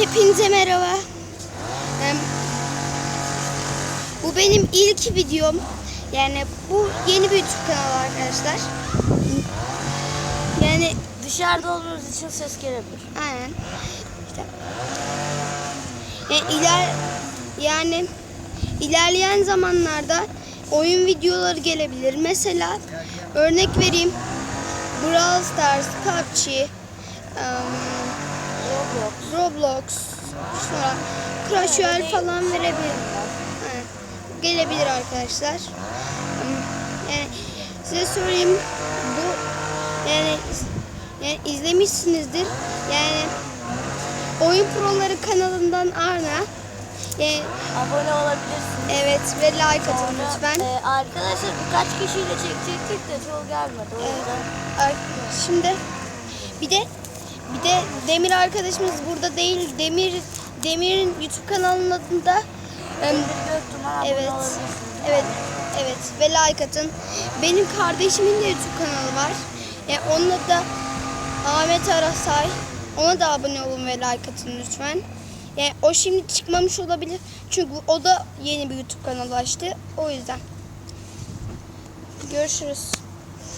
Hepinize merhaba. Bu benim ilk videom. Yani bu yeni bir YouTube kanalı arkadaşlar. Yani Dışarıda olduğunuz için ses gelebilir. aynen. İşte. Yani, iler, yani ilerleyen zamanlarda oyun videoları gelebilir. Mesela örnek vereyim. Brawl Stars, PUBG, em, Roblox. Sonra Crash Royale falan verebilir. Evet, gelebilir arkadaşlar. Yani size sorayım bu yani yani izlemişsinizdir. Yani Oyun Proları kanalından Arna. Yani, Abone olabilirsiniz. evet ve like atın Sonra, lütfen. e, arkadaşlar birkaç kişiyle çekecektik de çoğu gelmedi. O yüzden. Ar- Şimdi bir de bir de Demir arkadaşımız burada değil. Demir Demir'in YouTube kanalının adında Evet. Evet. Evet ve like atın. Benim kardeşimin de YouTube kanalı var. Yani onun adı da Ahmet Arasay. Ona da abone olun ve like atın lütfen. Yani o şimdi çıkmamış olabilir. Çünkü o da yeni bir YouTube kanalı açtı. O yüzden. Görüşürüz.